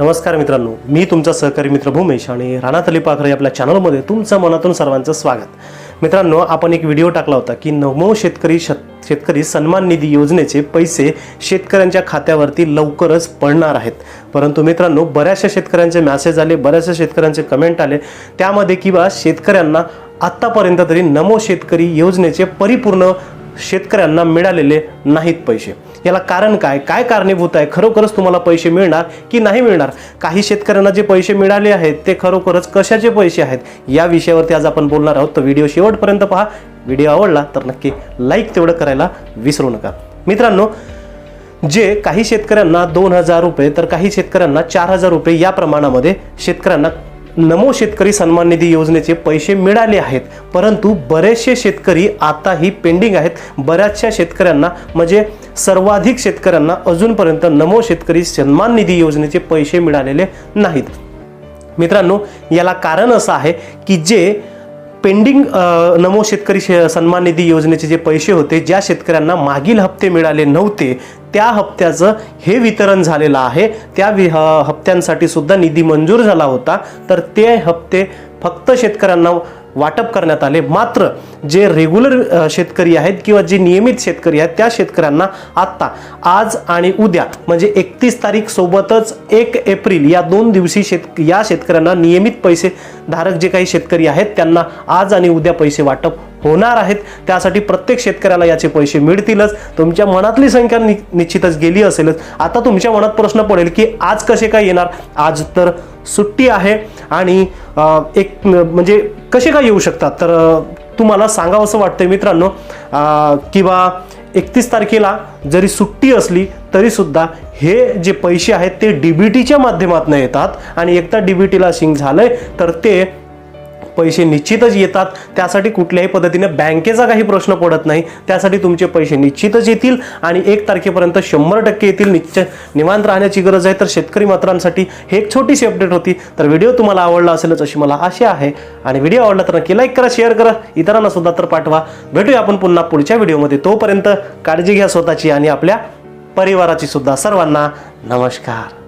नमस्कार मित्रांनो मी तुमचा सहकारी मित्र भूमेश आणि राणा तलिपाखरे आपल्या चॅनलमध्ये तुमचं मनातून सर्वांचं स्वागत. मित्रांनो आपण एक व्हिडिओ टाकला होता की नमो शेतकरी शत शेतकरी सन्मान निधी योजनेचे पैसे शेतकऱ्यांच्या खात्यावरती लवकरच पडणार आहेत. परंतु मित्रांनो बऱ्याचशा शेतकऱ्यांचे मॅसेज आले बऱ्याचशा शेतकऱ्यांचे कमेंट आले. त्यामध्ये किंवा शेतकऱ्यांना आत्तापर्यंत तरी नमो शेतकरी योजनेचे परिपूर्ण शेतकऱ्यांना मिळालेले नाहीत पैसे. याला कारण काय? काय कारणीभूत आहे? खरोखरच तुम्हाला पैसे मिळणार की नाही मिळणार? काही शेतकऱ्यांना जे पैसे मिळाले आहेत ते खरोखरच कशाचे पैसे आहेत? या विषयावरती आज आपण बोलणार आहोत. तर व्हिडिओ शेवटपर्यंत पहा. व्हिडिओ आवडला तर नक्की लाईक तेवढं करायला विसरू नका. मित्रांनो जे काही शेतकऱ्यांना दोन हजार रुपये तर काही शेतकऱ्यांना चार हजार रुपये या प्रमाणामध्ये शेतकऱ्यांना नमो शेतकरी सन्मान निधी योजनेचे पैसे मिळाले आहेत. परंतु बरेचसे शेतकरी आताही पेंडिंग आहेत. बऱ्याचशा शेतकऱ्यांना म्हणजे सर्वाधिक शेतकऱ्यांना अजूनपर्यंत नमो शेतकरी सन्मान निधी योजनेचे पैसे मिळालेले नाहीत. मित्रांनो याला कारण असं आहे की जे पेंडिंग नमो शेतकरी शे- सन्मान निधी योजनेचे जे पैसे होते ज्या शेतकऱ्यांना मागील हप्ते मिळाले नव्हते त्या हप्त्याचं हे वितरण झालेलं आहे. त्या वि हप्त्यांसाठी सुद्धा निधी मंजूर झाला होता. तर ते हप्ते फक्त शेतकऱ्यांना वाटप करण्यात आले. मात्र जे रेग्युलर शेतकरी आहेत किंवा जे नियमित शेतकरी आहेत त्या शेतकऱ्यांना आत्ता आज आणि उद्या म्हणजे एकतीस तारीख सोबतच एक एप्रिल या दोन दिवशी शेत या शेतकऱ्यांना नियमित पैसे धारक जे काही शेतकरी आहेत त्यांना आज आणि उद्या पैसे वाटप होणार आहेत. त्यासाठी प्रत्येक शेतकऱ्याला याचे पैसे मिळतीलच. तुमच्या मनातली संख्या नि- निश्चितच गेली असेलच. आता तुमच्या मनात प्रश्न पडेल की आज कसे काय येणार? आज तर सुट्टी आहे आणि एक म्हणजे कसे काय येऊ शकतात? तर तुम्हाला सांगावं असं वाटतंय मित्रांनो किंवा एकतीस तारखेला जरी सुट्टी असली तरीसुद्धा हे जे पैसे आहेत ते डी बी टीच्या माध्यमातून येतात आणि एकदा डी बी डीबीटीला शिंक आहे तर ते पैसे निश्चितच येतात त्यासाठी कुठल्याही पद्धतीने बँकेचा काही प्रश्न पडत नाही त्यासाठी तुमचे पैसे निश्चितच येतील आणि एक तारखेपर्यंत शंभर टक्के येतील. निश्चित निवांत राहण्याची गरज आहे तर शेतकरी मात्रांसाठी हे एक छोटीशी अपडेट होती. तर व्हिडिओ तुम्हाला आवडला असेलच अशी मला आशा आहे. आणि व्हिडिओ आवडला तर नक्की लाईक करा शेअर करा इतरांना सुद्धा तर पाठवा. भेटूया आपण पुन्हा पुढच्या व्हिडिओमध्ये तोपर्यंत काळजी घ्या स्वतःची आणि आपल्या परिवाराची सुद्धा. सर्वांना नमस्कार.